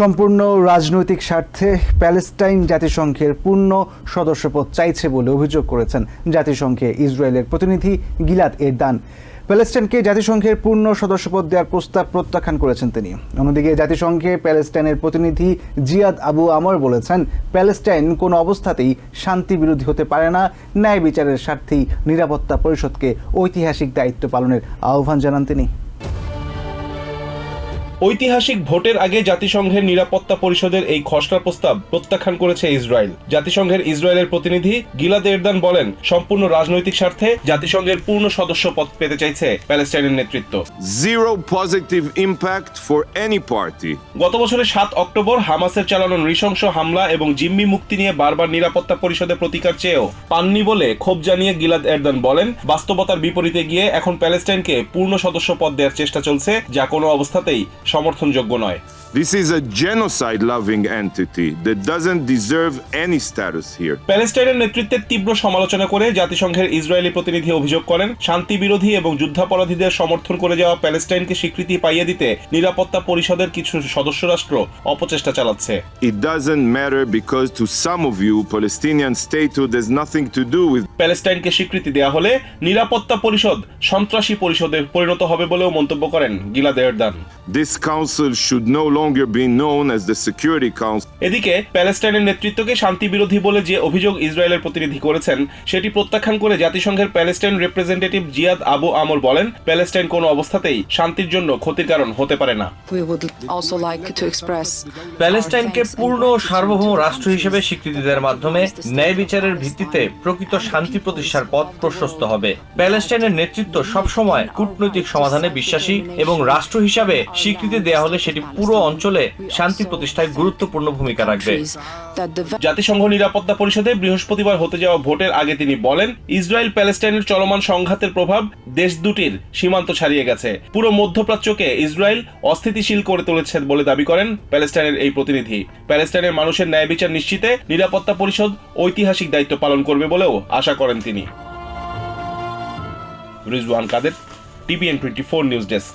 সম্পূর্ণ রাজনৈতিক স্বার্থে প্যালেস্টাইন জাতিসংঘের পূর্ণ সদস্যপদ চাইছে বলে অভিযোগ করেছেন জাতিসংঘে ইসরায়েলের প্রতিনিধি গিলাদ এরদান। প্যালেস্টাইনকে জাতিসংঘের পূর্ণ সদস্যপদ দেওয়ার প্রস্তাব প্রত্যাখ্যান করেছেন তিনি। অন্যদিকে জাতিসংঘে প্যালেস্টাইনের প্রতিনিধি জিয়াদ আবু আমর বলেছেন, প্যালেস্টাইন কোনো অবস্থাতেই শান্তি বিরোধী হতে পারে না, ন্যায় বিচারের স্বার্থেই নিরাপত্তা পরিষদকে ঐতিহাসিক দায়িত্ব পালনের আহ্বান জানান তিনি। ঐতিহাসিক ভোটের আগে জাতিসংঘের নিরাপত্তা পরিষদের এই খসড়া প্রস্তাব প্রত্যাখ্যান করেছে ইসরায়েল জাতিসংঘের ইসরায়েলের প্রতিনিধি গিলাদ এরদান বলেন সম্পূর্ণ রাজনৈতিক স্বার্থে জাতিসংঘের পূর্ণ সদস্য পদ পেতে চাইছে প্যালেস্টাইনের নেতৃত্ব Zero positive impact for any party. গত বছরের সাত অক্টোবর হামাসের চালানো নৃশংস হামলা এবং জিম্মি মুক্তি নিয়ে বারবার নিরাপত্তা পরিষদে প্রতিকার চেয়েও পাননি বলে ক্ষোভ জানিয়ে গিলাদ এরদান বলেন বাস্তবতার বিপরীতে গিয়ে এখন প্যালেস্টাইনকে পূর্ণ সদস্য পদ দেওয়ার চেষ্টা চলছে যা কোনো অবস্থাতেই সমর্থনযোগ্য নয়। This is a genocide loving entity that doesn't deserve any status here. প্যালেস্টাইনের নেতৃত্বের তীব্র সমালোচনা করে জাতিসংঘের ইসরায়েলি প্রতিনিধি অভিযোগ করেন শান্তি বিরোধী এবং যুদ্ধাপরাধীদের সমর্থন করে যাওয়া প্যালেস্টাইনকে স্বীকৃতি পাইয়ে দিতে নিরাপত্তা পরিষদের কিছু সদস্য রাষ্ট্র অপচেষ্টা চালাচ্ছে। It doesn't matter because to some of you, Palestinian statehood has nothing to do with প্যালেস্টাইনকে স্বীকৃতি দেওয়া হলে নিরাপত্তা পরিষদ সন্ত্রাসী পরিষদে পরিণত হবে বলেও মন্তব্য করেন Gilad Erdan. This council should no longer be known as the Security Council. এদিকে প্যালেস্টাইনের নেতৃত্বকে শান্তি বিরোধী বলে যে অভিযোগ ইসরায়েলের প্রতিনিধি করেছেন সেটি প্রত্যাখ্যান করে জাতিসংঘের Palestine representative Ziad Abu Amr বলেন প্যালেস্টাইন কোনো অবস্থাতেই শান্তির জন্য ক্ষতির কারণ হতে পারে না। প্যালেস্টাইনকে পূর্ণ সার্বভৌম রাষ্ট্র হিসেবে স্বীকৃতি দেওয়ার মাধ্যমে ন্যায় বিচারের ভিত্তিতে প্রকৃত শান্তি প্রতিষ্ঠার পথ প্রশস্ত হবে। প্যালেস্টাইনের নেতৃত্ব সবসময় কূটনৈতিক সমাধানে বিশ্বাসী এবং রাষ্ট্র হিসাবে স্বীকৃতি দেওয়া হলে সেটি পুরো অঞ্চলে শান্তি প্রতিষ্ঠায় গুরুত্বপূর্ণ ভূমিকা রাখবে। জাতিসংঘ নিরাপত্তা পরিষদে বৃহস্পতিবার হতে যাওয়া ভোটের আগে তিনি বলেন ইসরায়েল প্যালেস্টাইনের চলমান সংঘাতের প্রভাব দেশ দুটির সীমান্ত ছাড়িয়ে গেছে। পুরো মধ্যপ্রাচ্যকে ইসরায়েল অস্থিতিশীল করে তুলেছে বলে দাবি করেন প্যালেস্টাইনের এই প্রতিনিধি। প্যালেস্টাইনের মানুষের ন্যায় বিচার নিশ্চিতে নিরাপত্তা পরিষদ ঐতিহাসিক দায়িত্ব পালন করবে বলেও আশা করেন তিনি। Rizwan Kader TVN twenty four news desk.